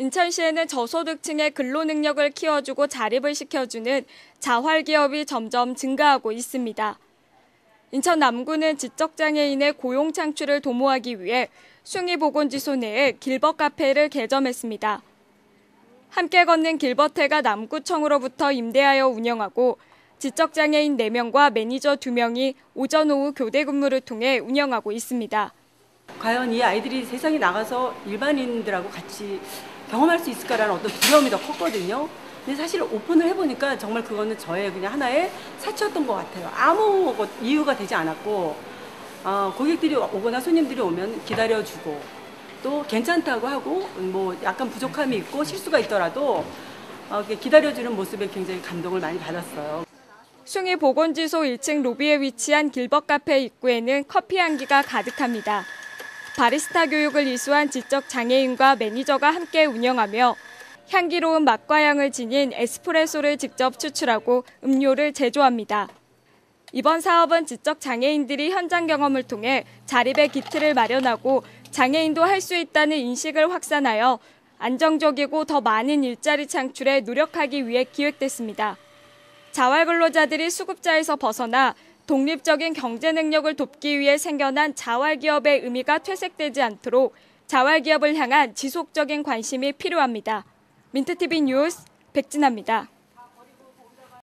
인천시에는 저소득층의 근로 능력을 키워주고 자립을 시켜주는 자활 기업이 점점 증가하고 있습니다. 인천 남구는 지적장애인의 고용 창출을 도모하기 위해 숭이보건지소 내에 길벗 카페를 개점했습니다. 함께 걷는 길벗회가 남구청으로부터 임대하여 운영하고 지적장애인 4명과 매니저 2명이 오전 오후 교대 근무를 통해 운영하고 있습니다. 과연 이 아이들이 세상에 나가서 일반인들하고 같이 경험할 수 있을까라는 어떤 두려움이 더 컸거든요. 근데 사실 오픈을 해보니까 정말 그거는 저의 그냥 하나의 사치였던 것 같아요. 아무 이유가 되지 않았고 어, 고객들이 오거나 손님들이 오면 기다려주고 또 괜찮다고 하고 뭐 약간 부족함이 있고 실수가 있더라도 어, 기다려주는 모습에 굉장히 감동을 많이 받았어요. 숭이 보건지소 1층 로비에 위치한 길벗 카페 입구에는 커피 향기가 가득합니다. 바리스타 교육을 이수한 지적 장애인과 매니저가 함께 운영하며 향기로운 맛과 향을 지닌 에스프레소를 직접 추출하고 음료를 제조합니다. 이번 사업은 지적 장애인들이 현장 경험을 통해 자립의 기틀을 마련하고 장애인도 할 수 있다는 인식을 확산하여 안정적이고 더 많은 일자리 창출에 노력하기 위해 기획됐습니다. 자활 근로자들이 수급자에서 벗어나 독립적인 경제 능력을 돕기 위해 생겨난 자활기업의 의미가 퇴색되지 않도록 자활기업을 향한 지속적인 관심이 필요합니다. 민트TV 뉴스 백진아입니다.